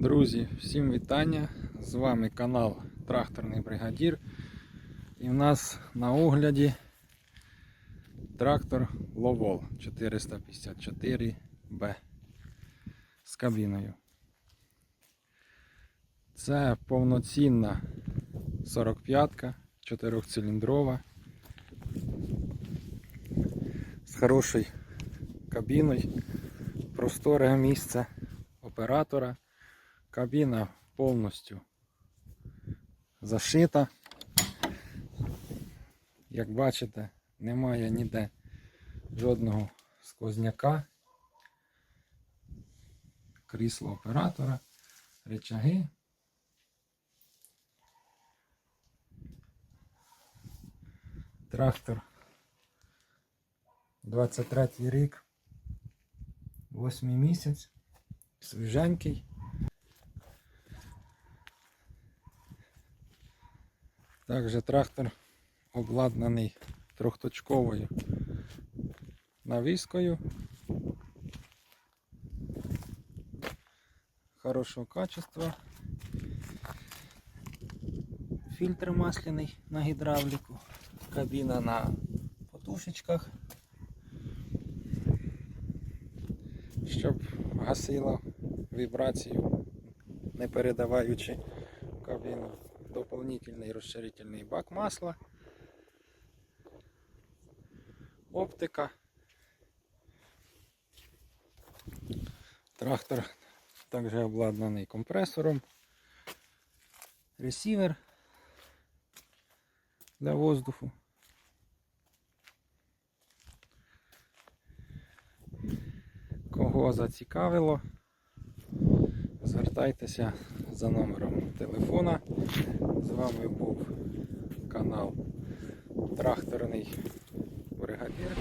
Друзі, всім вітання! З вами канал Тракторний Бригадір. І в нас на огляді трактор Ловол 454B з кабіною. Це повноцінна 45-ка, 4-циліндрова з хорошою кабіною, просторе місце оператора. Кабіна повністю зашита. Як бачите, немає ніде жодного сквозняка. Крісло оператора, речаги. Трактор 23 рік, 8 місяць, свіженький. Також трактор обладнаний трьохточковою навіскою. Хорошого качества. Фільтр масляний на гідравліку, кабіна на потушечках, щоб гасила вібрацію, не передаваючи кабіну дополнительный розширительний бак масла, оптика. Трактор також обладнаний компресором, ресівер для воздуху. Кого зацікавило, звертайтеся за номером телефона. З вами був канал Тракторний бригадир.